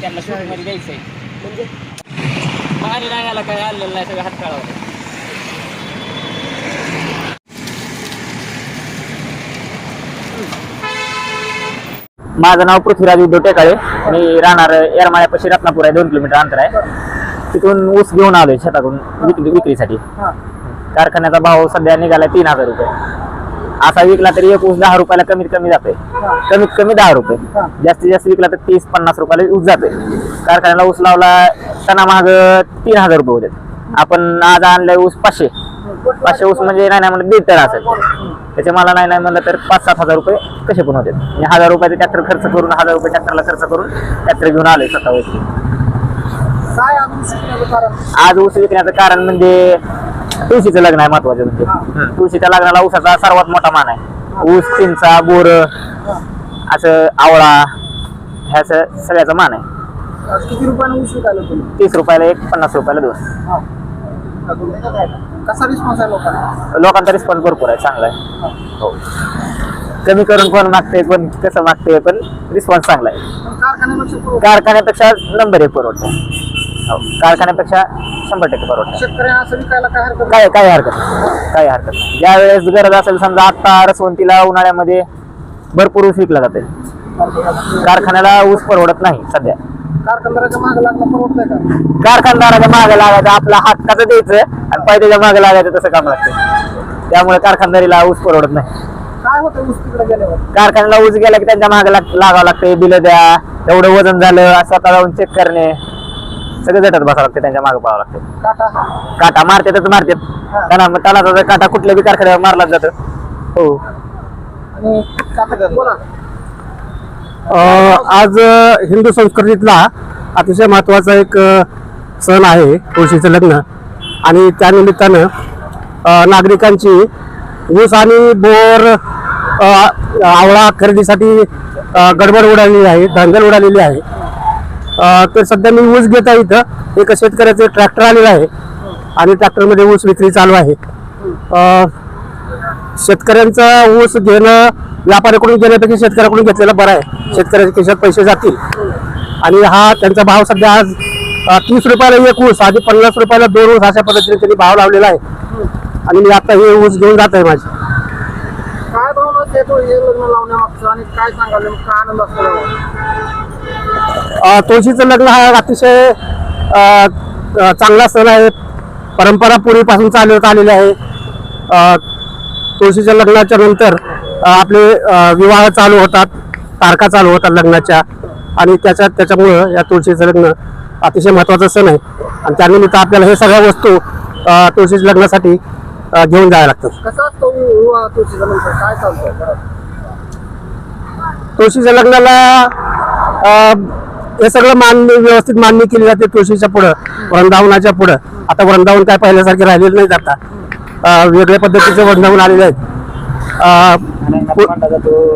त्यांना म्हणजे? पाणी लागायला काय आलेलं नाही सगळं हात काढावं माझं नाव पृथ्वीराज उद्धव टेकाळे. मी राहणार येरमाळ्यापाशी रत्नापूर आहे दोन किलोमीटर अंतर आहे. तिथून ऊस घेऊन आलोय शेताकडून विक्री विक्रीसाठी. कारखान्याचा भाव सध्या निघालाय तीन हजार रुपये. असा विकला तरी एक ऊस दहा रुपयाला कमीत कमी जातोय. कमीत कमी दहा रुपये. जास्तीत जास्त विकला तर तीस पन्नास रुपयाला ऊस जातोय. कारखान्याला ऊस लावला टना महाग तीन हजार रुपये होते आपण आज आणलाय ऊस पाचशे. पाचशे ऊस म्हणजे नाही नाही म्हणलं दीड टन असेल. त्याचे मला नाही नाही म्हणलं तर पाच सात हजार रुपये कसे पण होते म्हणजे हजार रुपयाचे ट्रॅक्टर खर्च करून हजार रुपये ट्रॅक्टरला खर्च करून ट्रॅक्टर घेऊन आलोय स्वतः आज ऊस विकण्याचं कारण म्हणजे तुळशीचं लग्न आहे महत्वाचं म्हणजे. तुळशीच्या लग्नाला ऊसाचा सर्वात मोठा मान आहे. ऊस चिंचा बोर असं आवळा ह्या स- सगळ्याचा मान आहे. किती रुपयाने ऊस विकायला तुम्ही? तीस रुपयाला एक पन्नास रुपयाला दोन. कसा रिस्पॉन्स आहे लोकांना? लोकांचा रिस्पॉन्स भरपूर आहे चांगला आहे. हो. कमी करून कोण मागते कोण कसं मागते पण रिस्पॉन्स चांगला आहे. पण कारखान्यापेक्षा. कारखान्यापेक्षा नंबर एक परवडतो हो. कारखान्यापेक्षा शंभर टक्के परवडतो शेतकऱ्यांना असं विकायला काय हरकत काय काय हरकत नाही. काय हरकत नाही. ज्या वेळेस गरज असेल समजा आता रसवंतीला उन्हाळ्यामध्ये भरपूर ऊस विकला जाते कारखान्याला ऊस परवडत नाही सध्या. कारखानदाराच्या मागे लागणं परवडतंय का? कारखानदाराच्या मागे लागायचं आपला हक्काचं द्यायचं आणि पायद्याच्या मागे लागायचं तसं काम लागतं त्यामुळे कारखानदारीला ऊस परवडत नाही. काय होतं ऊस तिकडे गेल्यावर? कारखान्याला ऊस गेला की त्यांच्या मागे लाग लागावं लागते बिलं द्या एवढं वजन झालं स्वतः जाऊन चेक करणे. सगळं झटत बसावं लागते त्यांच्या मागे पाहावं लागते. काटा. काटा मारतातच मारतात त्यांना मग त्याला काटा कुठल्या बी कारखान्यावर मारलाच जातं. हो. आणि काटा बोला अ, आज अ, हिंदू संस्कृतीतला अतिशय महत्त्वाचा एक अ, सण आहे तुळशीचं लग्न. आणि त्यानिमित्तानं अ, नागरिकांची ऊस आणि बोर अ, आवळा खरेदीसाठी अ, गडबड उडालेली आहे धांदल उडालेली आहे. तर सध्या मी ऊस घेत आहे इथं. एका शेतकऱ्याचं ट्रॅक्टर आलेलं आहे. आणि ट्रॅक्टरमध्ये ऊस विक्री चालू आहे. शेतकऱ्यांचा ऊस घेणं व्यापाऱ्याकडून घेण्यापेक्षा शेतकऱ्याकडून घेतलेला बरं आहे. शेतकऱ्याच्या खिशात पैसे जातील. आणि हा त्यांचा भाव सध्या आज तीस रुपयाला एक ऊस आधी पन्नास रुपयाला दोन ऊस अशा पद्धतीने त्यांनी भाव लावलेला आहे. आणि मी आता हे ऊस घेऊन जात आहे माझी. काय भावना येतो हे लग्न लावण्यामागचं आणि काय सांगाल काय आनंद असतो? तुळशीचं लग्न हा अतिशय चांगला सण आहे. परंपरा पूर्वीपासून चालवत आलेली आहे. तुळशीच्या लग्नाच्या नंतर आपले विवाह चालू होतात तारखा चालू होतात लग्नाच्या. आणि त्याच्यात त्याच्यामुळं या तुळशीचं लग्न अतिशय महत्त्वाचा सण आहे. आणि त्यानिमित्त आपल्याला हे सगळ्या वस्तू तुळशीच्या लग्नासाठी घेऊन जाव्या लागतात तुळशीच्या लग्नाला हे सगळं मान्य व्यवस्थित मान्य केली जाते तुळशीच्या पुढं वृंदावनाच्या पुढं. आता वृंदावन काय पाहिल्यासारखे राहिलेलं नाही जाता वेगळ्या पद्धतीचे वृंदावन आलेले आहेत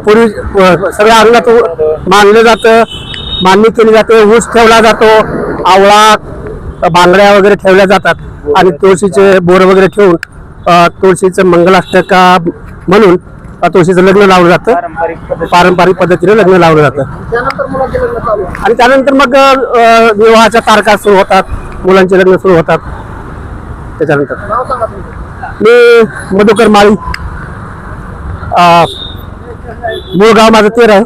पूर्वी सगळ्या अंगात मानलं जातं मान्य केली जाते ऊस ठेवला जातो आवळा बांगड्या वगैरे ठेवल्या जातात. आणि तुळशीचे बोर वगैरे ठेवून तुळशीचं मंगलाष्टका म्हणून तुळशीचं लग्न लावलं जातं. पारंपरिक पद्धती पारंपरिक पद्धतीने लग्न लावलं जातं. त्यानंतर मुलाचे लग्न चालू आहे. आणि त्यानंतर मग विवाहाच्या तारखा सुरू होतात. मुलांचे लग्न सुरू होतात. त्याच्यानंतर. मी मधुकर माळी. मूळ गाव माझं तेर आहे.